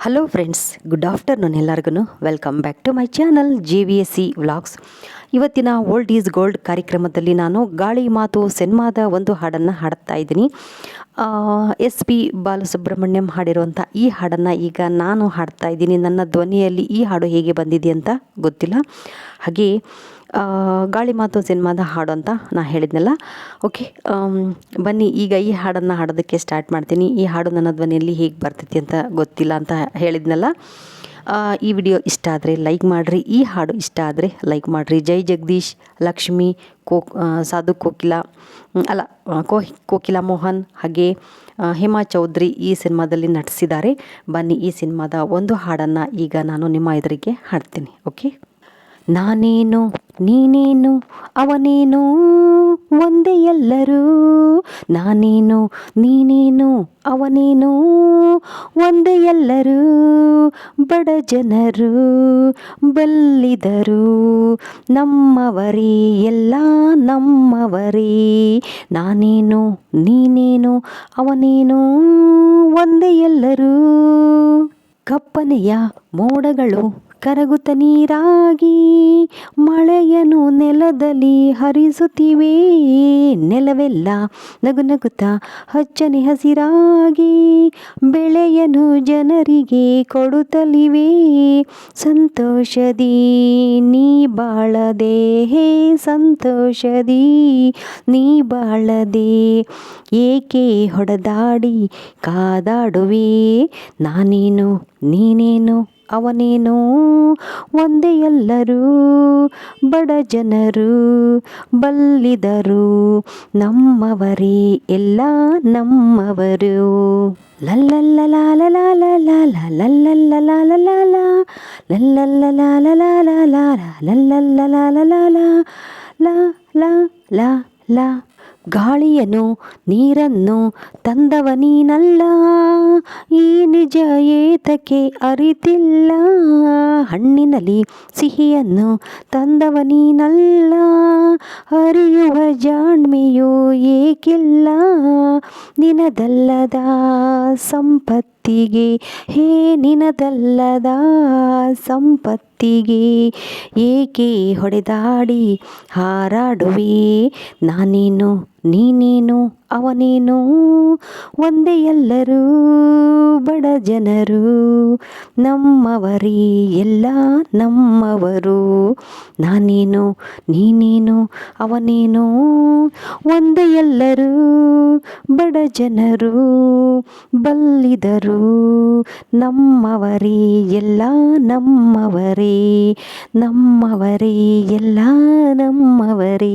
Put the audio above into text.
Hello friends good afternoon ಎಲ್ಲರಿಗೂ welcome back to my channel G V S C vlogs ಇವತ್ತಿನ old is gold ಕಾರ್ಯಕ್ರಮದಲ್ಲಿ ನಾನು ಗಾಳಿ ಮಾತು ಸಿನಿಮಾದ ಒಂದು ಹಾಡನ್ನು ಹಾಡ್ತಾ ಇದ್ದೀನಿ. ಎಸ್ ಪಿ ಬಾಲಸುಬ್ರಹ್ಮಣ್ಯಂ ಹಾಡಿರುವಂಥ ಈ ಹಾಡನ್ನು ಈಗ ನಾನು ಹಾಡ್ತಾ ಇದ್ದೀನಿ. ನನ್ನ ಧ್ವನಿಯಲ್ಲಿ ಈ ಹಾಡು ಹೇಗೆ ಬಂದಿದೆ ಅಂತ ಗೊತ್ತಿಲ್ಲ. ಹಾಗೆ ಆ, ಗಾಳಿ ಮಾತು ಸಿನಿಮಾದ ಹಾಡು ಅಂತ ನಾ ಹೇಳಿದ್ನಲ್ಲ. ಓಕೆ ಬನ್ನಿ, ಈಗ ಈ ಹಾಡನ್ನು ಹಾಡೋದಕ್ಕೆ ಸ್ಟಾರ್ಟ್ ಮಾಡ್ತೀನಿ. ಈ ಹಾಡು ನನ್ನ ಧ್ವನಿಯಲ್ಲಿ ಹೇಗೆ ಬರ್ತೈತಿ ಅಂತ ಗೊತ್ತಿಲ್ಲ ಅಂತ ಹೇಳಿದ್ನಲ್ಲ. ಈ ವಿಡಿಯೋ ಇಷ್ಟ ಆದರೆ ಲೈಕ್ ಮಾಡಿರಿ. ಈ ಹಾಡು ಇಷ್ಟ ಆದರೆ ಲೈಕ್ ಮಾಡಿರಿ. ಜೈ ಜಗದೀಶ್, ಲಕ್ಷ್ಮಿ, ಕೋ ಸಾಧು ಕೋಕಿಲ ಅಲ್ಲ ಕೋಹಿ ಕೋಕಿಲ ಮೋಹನ್ ಹಾಗೆ ಹೇಮಾ ಚೌಧರಿ ಈ ಸಿನಿಮಾದಲ್ಲಿ ನಟಿಸಿದ್ದಾರೆ. ಬನ್ನಿ, ಈ ಸಿನಿಮಾದ ಒಂದು ಹಾಡನ್ನು ಈಗ ನಾನು ನಿಮ್ಮ ಎದುರಿಗೆ ಹಾಡ್ತೀನಿ. ಓಕೆ ನಾನೇನು ನೀನೇನು, ಅವನೇನು, ಒಂದೇ ಎಲ್ಲರೂ. ನಾನೇನು, ನೀನೇನು, ಅವನೇನು, ಒಂದೇ ಎಲ್ಲರೂ. ಬಡ ಜನರು, ಬಲ್ಲಿದರು. ನಮ್ಮವರೇ ಎಲ್ಲ ನಮ್ಮವರೇ. ನಾನೇನು, ನೀನೇನು, ಅವನೇನು, ಒಂದೇ ಎಲ್ಲರೂ. ಕಪ್ಪನೆಯ ಮೋಡಗಳು ಕರಗುತ್ತ ನೀರಾಗಿ ಮಳೆಯನು ನೆಲದಲ್ಲಿ ಹರಿಸುತ್ತಿವೆ. ನೆಲವೆಲ್ಲ ನಗು ನಗುತ್ತ ಹಚ್ಚನೆ ಹಸಿರಾಗಿ ಬೆಳೆಯನು ಜನರಿಗೆ ಕೊಡುತ್ತಲಿವೆ. ಸಂತೋಷದಿ ನೀ ಬಾಳದೆ, ಹೇ ಸಂತೋಷದಿ ನೀ ಬಾಳದೆ, ಏಕೆ ಹೊಡೆದಾಡಿ ಕಾದಾಡುವೆ? ನಾನೇನು, ನೀನೇನು? ಅವನೇನು ಒಂದೇ ಎಲ್ಲರೂ ಬಡ ಜನರು ಬಲ್ಲಿದರು. ನಮ್ಮವರೇ ಎಲ್ಲ ನಮ್ಮವರು. ಲಾ ಗಾಳಿಯನ್ನು ನೀರನ್ನು ತಂದವ ನೀನಲ್ಲ. ಈ ನಿಜ ಏತಕ್ಕೆ ಅರಿತಿಲ್ಲ. ಹಣ್ಣಿನಲ್ಲಿ ಸಿಹಿಯನ್ನು ತಂದವ ನೀನಲ್ಲ. ಹರಿಯುವ ಜಾಣ್ಮೆಯು ಏಕಿಲ್ಲ. ನಿನದಲ್ಲದ ಸಂಪತ್ತಿಗೆ, ಹೇ ನಿನದಲ್ಲದ ಸಂಪತ್ತಿಗೆ, ಏಕೆ ಹೊಡೆದಾಡಿ ಹಾರಾಡುವೆ? ನಾನೇನು, ನೀನೇನು, ಅವನೇನು? ಒಂದೇ ಎಲ್ಲರೂ, ಬಡ ಜನರು, ನಮ್ಮವರೇ ಎಲ್ಲ ನಮ್ಮವರು. ನಾನೇನು, ನೀನೇನು, ಅವನೇನು? ಒಂದೇ ಎಲ್ಲರೂ, ಬಡ ಜನರು, ಬಲ್ಲಿದರು ನಮ್ಮವರೇ ಎಲ್ಲ ನಮ್ಮವರೇ ನಮ್ಮವರೇ ಎಲ್ಲ ನಮ್ಮವರೇ